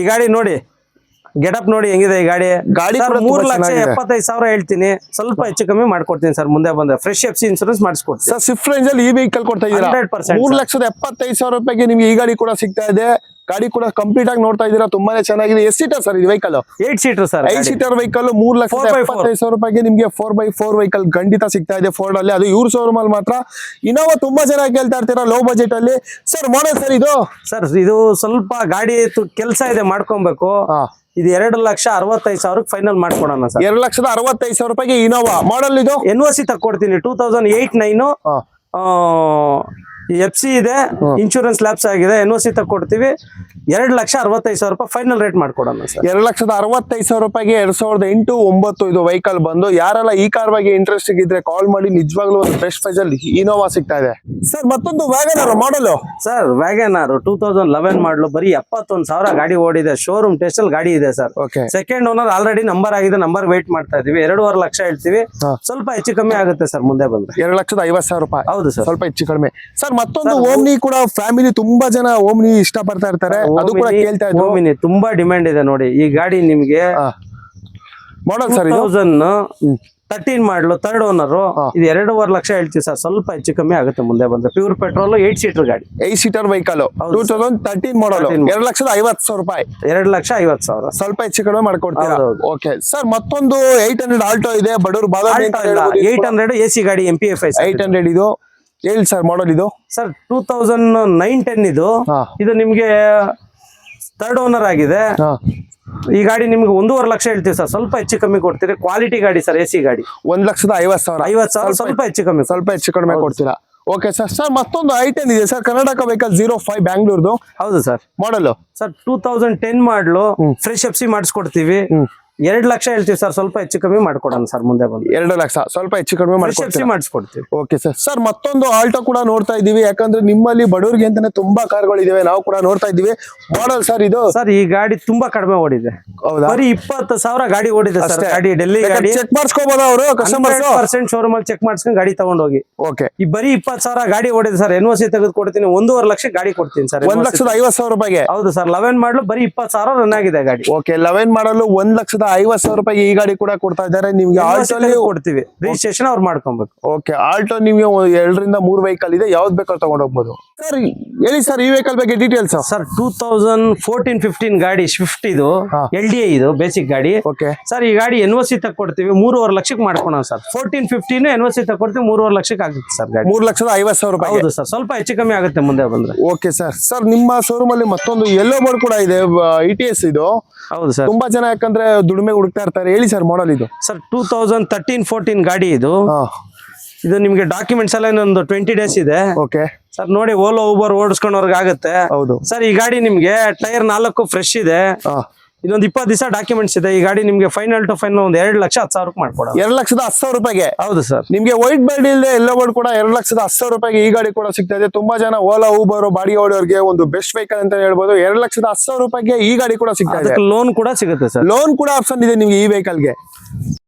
ಈ ಗಾಡಿ ನೋಡಿ. ಗೆಟಪ್ ನೋಡಿ ಹೆಂಗಿದೆ ಈ ಗಾಡಿ. ಗಾಡಿ ಮೂರ್ ಲಕ್ಷ. ಎಪ್ಪತ್ತೈದು ಸಾವಿರ ಹೇಳ್ತೀನಿ. ಸ್ವಲ್ಪ ಹೆಚ್ಚು ಕಮ್ಮಿ ಮಾಡ್ಕೊಡ್ತೀನಿ ಸರ್ ಮುಂದೆ ಬಂದ್ರೆ. ಫ್ರೆಶ್ ಎಫ್ ಸಿ ಇನ್ಸೂರೆನ್ಸ್ ಮಾಡಿಸ್ಕೊಡ್ತೀನಿ. ಸರ್ ಸ್ವಿಫ್ಟ್ ರೇಂಜ್ ಅಲ್ಲಿ ಈ ವೆಹಿಕಲ್ ಕೊಡ್ತಾ ಇದ್ದೀರಾ? 100% ಮೂರ್ ಲಕ್ಷದ ಎಪ್ಪತ್ತೈದು ಸಾವಿರ ರೂಪಾಯಿಗೆ ನಿಮ್ಗೆ ಈ ಗಾಡಿ ಕೂಡ ಸಿಗ್ತಾ ಇದೆ. ಗಾಡಿ ಕೂಡ ಕಂಪ್ಲೀಟ್ ಆಗಿ ನೋಡ್ತಾ ಇದ್ದೀರಾ ತುಂಬಾನೇ ಚೆನ್ನಾಗಿದೆ. ಎಷ್ಟು ಸೀಟರ್ ಸರ್ ಇದು ವೆಹಿಕಲ್ ಏಟ್ ಸೀಟರ್ ಸರ್ ಐದು ಸೀಟರ್ ವೆಹಿಕಲ್ ಮೂರ್ ಲಕ್ಷ 4x4. ಎಪ್ಪತ್ತೈದು ಸಾವಿರ ರೂಪಾಯಿಗೆ ನಿಮಗೆ ಫೋರ್ ಬೈ ಫೋರ್ ವೆಹಿಕಲ್ ಖಂಡಿತ ಸಿಗ್ತಾ ಇದೆ ಫೋರ್ಡ್ ಅಲ್ಲಿ. ಅದು ಇವ್ರ ಶೋರೂಮ್ ಅಲ್ಲಿ ಮಾತ್ರ. ಇನೋವಾ ತುಂಬಾ ಚೆನ್ನಾಗಿ ಕೇಳ್ತಾ ಇರ್ತೀರಾ ಲೋ ಬಜೆಟ್ ಅಲ್ಲಿ. ಸರ್ ಮಾಡಲ್ ಸರ್ ಇದು? ಸರ್ ಇದು ಸ್ವಲ್ಪ ಗಾಡಿ ಕೆಲಸ ಇದೆ ಮಾಡ್ಕೊಬೇಕು. ಇದು ಎರಡು ಲಕ್ಷ ಅರವತ್ತೈದು ಸಾವಿರಕ್ಕೆ ಫೈನಲ್ ಮಾಡ್ಕೊಡೋಣ ಸರ್ ಎರಡ್ ಲಕ್ಷದ ಅರವತ್ತೈದು ಸಾವಿರ ರೂಪಾಯಿಗೆ ಇನೋವಾ ಮಾಡಲ್ ಇದು? N O C ತಕ್ಕೊಡ್ತೀನಿ two thousand eight nine. F C ಇದೆ ಇನ್ಶೂರೆನ್ಸ್ ಲ್ಯಾಬ್ಸ್ ಆಗಿದೆ ಎನ್ ಒ ಸಿ ತಕ್ಕೊಡ್ತೀವಿ ಎರಡು ಲಕ್ಷ ಅರವತ್ತೈದು ಸಾವಿರ ರೂಪಾಯಿ ಫೈನಲ್ ರೇಟ್ ಮಾಡ್ಕೊಡೋಣ ಸರ್. ಎರಡ್ ಲಕ್ಷದ ಅರವತ್ತೈದು ಸಾವಿರ ರೂಪಾಯಿಗೆ ಎರಡ್ ಸಾವಿರದ ಎಂಟು ಒಂಬತ್ತು ಇದು ವೆಹಿಕಲ್ ಬಂದು ಯಾರೆಲ್ಲ ಈ ಕಾರ್ ಬಗ್ಗೆ ಇಂಟ್ರೆಸ್ಟ್ ಇದ್ರೆ ಕಾಲ್ ಮಾಡಿ ನಿಜವಾಗ್ಲೂ ಒಂದು ಬೆಸ್ಟ್ ಪ್ರೈಸ್ ಅಲ್ಲಿ ಇನೋವಾ ಸಿಗ್ತಾ ಇದೆ. ಸರ್ ಮತ್ತೊಂದು WagonR model sir WagonR two thousand eleven model ಬರೀ ಎಪ್ಪತ್ತೊಂದು ಸಾವಿರ ಗಾಡಿ ಓಡಿದೆ. ಶೋರೂಮ್ ಟೆಸ್ಟ್ ಅಲ್ಲಿ ಗಾಡಿ ಇದೆ sir. Okay second owner already number ಆಗಿದೆ ನಂಬರ್ ವೇಟ್ ಮಾಡ್ತಾ ಇದೀವಿ ಎರಡೂವರೆ ಲಕ್ಷ ಹೇಳ್ತೀವಿ. ಸ್ವಲ್ಪ ಹೆಚ್ಚು ಕಮ್ಮಿ ಆಗುತ್ತೆ ಸರ್ ಮುಂದೆ ಬಂದ್ರೆ. ಎರಡ್ ಲಕ್ಷದ ಐವತ್ತು ಸಾವಿರ ರೂಪಾಯಿ. ಹೌದು ಸರ್. ಸ್ವಲ್ಪ ಹೆಚ್ಚು ಕಡಿಮೆ. ಸರ್ ಮತ್ತೊಂದು ಓಮ್ನಿ ಕೂಡ ಫ್ಯಾಮಿಲಿ ತುಂಬಾ ಜನ ಓಮ್ನಿ ಇಷ್ಟ ಪಡ್ತಾ ಇರ್ತಾರೆ. ಅದು ಕೂಡ ಕೇಳ್ತಾ ಇದ್ರು. ಓಮಿನಿ ತುಂಬಾ ಡಿಮ್ಯಾಂಡ್ ಇದೆ ನೋಡಿ. ಈ ಗಾಡಿ ನಿಮ್ಗೆ model sir thousand thirteen model third owner ಇದು ಎರಡೂವರೆ ಲಕ್ಷ ಹೇಳ್ತೀವಿ ಸರ್. ಸ್ವಲ್ಪ ಹೆಚ್ಚು ಕಮ್ಮಿ ಆಗುತ್ತೆ ಮುಂದೆ ಬಂದ್ರೆ. ಪ್ಯೂರ್ ಪೆಟ್ರೋಲ್ ಏಟ್ ಸೀಟರ್ ಗಾಡಿ. Eight seater vehicle two thousand thirteen model 13 ಎರಡ್ ಲಕ್ಷದ ಐವತ್ತು ಸಾವಿರ ರೂಪಾಯಿ. ಎರಡು ಲಕ್ಷ ಐವತ್ತು ಸಾವಿರ. ಸ್ವಲ್ಪ ಹೆಚ್ಚು ಕಡಿಮೆ ಮಾಡ್ಕೊಡ್ತೀರಾ? ಹೌದು. ಓಕೆ ಸರ್ ಮತ್ತೊಂದು ಏಟ್ ಹಂಡ್ರೆಡ್ ಆಲ್ಟೋ ಇದೆ. ಬಡವರು ಬಾಲ ಏಟ್ ಹಂಡ್ರೆಡ್ ಎ ಸಿ ಗಾಡಿ M P F I eight hundred ಇದು. ಹೇಳಿ ಸರ್ ಮಾಡಲ್ ಇದು? Sir two thousand nine ten ಇದು. ಇದು ನಿಮ್ಗೆ ಥರ್ಡ್ ಓನರ್ ಆಗಿದೆ. ಈ ಗಾಡಿ ನಿಮ್ಗೆ ಒಂದೂವರೆ ಲಕ್ಷ ಹೇಳ್ತೀವಿ ಸರ್ ಸ್ವಲ್ಪ ಹೆಚ್ಚು ಕಮ್ಮಿ ಕೊಡ್ತೀರಿ. ಕ್ವಾಲಿಟಿ ಗಾಡಿ ಸರ್ ಎ ಸಿ ಗಾಡಿ. ಒಂದ್ ಲಕ್ಷದ ಐವತ್ ಸಾವಿರ. ಐವತ್ತು ಸಾವಿರ ಸ್ವಲ್ಪ ಹೆಚ್ಚು ಕಮ್ಮಿ ಸ್ವಲ್ಪ ಹೆಚ್ಚು ಕಡಿಮೆ ಕೊಡ್ತೀರಾ? ಓಕೆ ಸರ್ ಸರ್ ಮತ್ತೊಂದು ಐಟನ್ ಇದೆ. Sir Karnataka vehicle zero five ಬ್ಯಾಂಗ್ಳೂರ್ದು ಹೌದು sir model sir two thousand ten model fresh F C ಮಾಡಿಸ್ಕೊಡ್ತೀವಿ. ಎರಡು ಲಕ್ಷ ಹೇಳ್ತೀವಿ ಸರ್ ಸ್ವಲ್ಪ ಹೆಚ್ಚು ಕಮ್ಮಿ ಮಾಡ್ಕೊಡೋಣ ಸರ್ ಮುಂದೆ ಬಂದು. ಎರಡು ಲಕ್ಷ ಸ್ವಲ್ಪ ಹೆಚ್ಚು ಕಡಿಮೆ ಮಾಡ್ಕೊಡ್ತೀವಿ ಮಾಡಿಸ್ಕೊಡ್ತೀವಿ. ಓಕೆ ಸರ್ ಸರ್ ಮತ್ತೊಂದು ಆಲ್ಟೋ ಕೂಡ ನೋಡ್ತಾ ಇದೀವಿ ಯಾಕಂದ್ರೆ ನಿಮ್ಮಲ್ಲಿ ಬಡವರಿಗೆ ಅಂತಾನೆ ತುಂಬಾ ಕಾರ್ಗಳಿದಾವೆ ನಾವು ಕೂಡ ನೋಡ್ತಾ ಇದ್ದೀವಿ. ಮಾಡಲ್ ಸರ್ ಇದು? ಸರ್ ಈ ಗಾಡಿ ತುಂಬಾ ಕಡಿಮೆ ಓಡಿದೆ. ಹೌದಾ? ಬರೀ ಇಪ್ಪತ್ತು ಸಾವಿರ ಗಾಡಿ ಓಡಿದೆ ಸರ್. ಗಾಡಿ ಡೆಲ್ಲಿ ಗಾಡಿ. ಚೆಕ್ ಮಾಡಿಸ್ಕೋಬಹುದು ಅವರು ಕಸ್ಟಮರ್ಸ್ ಪರ್ಸೆಂಟ್ ಶೋರೂಮ್ ಅಲ್ಲಿ ಚೆಕ್ ಮಾಡ್ಸ್ಕೊಂಡು ಗಾಡಿ ತಗೊಂಡೋಗಿ. ಓಕೆ ಈ ಬರೀ ಇಪ್ಪತ್ತು ಸಾವಿರ ಗಾಡಿ ಓಡಿದೆ ಸರ್. ಎನ್ ಒ ಸಿ ತೆಗೆದು ಕೊಡ್ತೀನಿ ಒಂದೂವರೆ ಲಕ್ಷ ಗಾಡಿ ಕೊಡ್ತೀನಿ ಸರ್ ಒಂದ್ ಲಕ್ಷದ ಐವತ್ತು ಸಾವಿರ ರೂಪಾಯಿಗೆ? ಹೌದು ಸರ್. ಲೆವೆನ್ ಮಾಡಲು ಬರೀ ಇಪ್ಪತ್ತು ಸಾವಿರ ರನ್ ಆಗಿದೆ ಗಾಡಿ. ಓಕೆ ಲೆವೆನ್ ಮಾಡಲು ಒಂದ್ ಲಕ್ಷದ ಐವತ್ ಸಾವಿರ ರೂಪಾಯಿ ಈ ಗಾಡಿ ಕೂಡ ಕೊಡ್ತಾ ಇದ್ದಾರೆ. ನಿಮ್ಗೆ ಆಲ್ಟೋ ಕೊಡ್ತೀವಿ. ರಿಜಿಸ್ಟ್ರೇಷನ್ ಅವ್ರು ಮಾಡ್ಕೊಬೇಕು. ಓಕೆ ಆಲ್ಟೋ ನಿಮ್ಗೆ ಎರಡರಿಂದ ಮೂರು ವೆಹಿಕಲ್ ಇದೆ. ಯಾವ್ದು ಬೇಕಾದ್ರೂ ತಗೊಂಡ್ ಹೋಗ್ಬೋದು. ಸರ್ ಹೇಳಿ ಸರ್ ಈ ವೆಹಿಕಲ್ ಬಗ್ಗೆ details sir two thousand fourteen fifteen ಗಾಡಿ ಸ್ವಿಫ್ಟ್ ಇದು. ಎಲ್ ಡಿ ಇದು ಬೇಸಿಕ್ ಗಾಡಿ. ಓಕೆ ಸರ್ ಈ ಗಾಡಿ ಎನ್ ಒ ಸಿ ತಗೊಡ್ತೀವಿ ಮೂರುವರೆ ಲಕ್ಷಕ್ಕೆ ಮಾಡ್ಕೊಳ sir fourteen fifteen N O C ತಗೊಡ್ತೀವಿ ಮೂರುವರೆ ಲಕ್ಷಕ್ಕೆ ಆಗುತ್ತೆ ಸರ್ ಗಾಡಿ. ಮೂರು ಲಕ್ಷದ ಐವತ್ತು ಸಾವಿರ ರೂಪಾಯಿ ಹೌದು ಸರ್ ಸ್ವಲ್ಪ ಹೆಚ್ಚು ಕಮ್ಮಿ ಆಗುತ್ತೆ ಮುಂದೆ ಬಂದ್ರೆ. ಓಕೆ ಸರ್ ಸರ್ ನಿಮ್ಮ ಶೋರೂಮ್ ಅಲ್ಲಿ ಮತ್ತೊಂದು ಎಲ್ಲೋ ಬೋರ್ಡ್ ಕೂಡ ಇದೆ. ಇ ಟಿ ಎಸ್ ಇದು. ಹೌದು ಸರ್ ತುಂಬಾ ಜನ ಯಾಕಂದ್ರೆ ದುಡಿಮೆ ಹುಡುಕ್ತಾ ಇರ್ತಾರೆ. ಹೇಳಿ ಸರ್ ಮಾಡಲ್ ಇದು. Sir two thousand thirteen fourteen ಗಾಡಿ ಇದು. ಹಾ. ಇದು ನಿಮ್ಗೆ ಡಾಕ್ಯುಮೆಂಟ್ಸ್ ಎಲ್ಲ ಇನ್ನೊಂದು ಟ್ವೆಂಟಿ ಡೇಸ್ ಇದೆ. ಓಕೆ ಸರ್ ನೋಡಿ ಓಲೋ ಊಬರ್ ಓಡಿಸ್ಕೊಂಡವ್ರಿಗೆ ಆಗುತ್ತೆ. ಹೌದು. ಸರ್ ಈ ಗಾಡಿ ನಿಮ್ಗೆ ಟೈರ್ ನಾಲ್ಕು ಫ್ರೆಶ್ ಇದೆ. ಹಾ. ಇನ್ನೊಂದು ಇಪ್ಪತ್ತು ದಿವಸ ಡಾಕ್ಯುಮೆಂಟ್ಸ್ ಇದೆ. ಈ ಗಾಡಿ ನಿಮ್ಗೆ ಫೈನಲ್ ಟು ಫೈನಲ್ ಒಂದು ಎರಡು ಲಕ್ಷ ಹತ್ತು ಸಾವಿರ ಮಾಡ್ಕೊಡ ಎರಡು ಲಕ್ಷದ ಹತ್ತು ಸಾವಿರ ರೂಪಾಯಿಗೆ? ಹೌದು ಸರ್. ನಿಮ್ಗೆ ವೈಟ್ ಬರ್ಡ್ ಇಲ್ಲದೆ ಎಲ್ಲ ಬೋರ್ಡ್ ಕೂಡ ಎರಡು ಲಕ್ಷದ ಹತ್ತು ಸಾವಿರ ರೂಪಾಯಿಗೆ ಈ ಗಾಡಿ ಕೂಡ ಸಿಗ್ತಾ ಇದೆ. ತುಂಬಾ ಜನ ಓಲಾ ಊಬರ್ ಬಾಡಿ ಓಡೋರಿಗೆ ಒಂದು ಬೆಸ್ಟ್ ವೆಹಿಕಲ್ ಅಂತ ಹೇಳ್ಬೋದು. ಎರಡು ಲಕ್ಷದ ಹತ್ತು ಸಾವಿರ ರೂಪಾಯಿಗೆ ಈ ಗಾಡಿ ಕೂಡ ಸಿಗ್ತಾ ಇದೆ. ಲೋನ್ ಕೂಡ ಸಿಗುತ್ತೆ ಸರ್. ಲೋನ್ ಕೂಡ ಆಪ್ಷನ್ ಇದೆ ನಿಮ್ಗೆ ಈ ವೆಹಿಕಲ್ಗೆ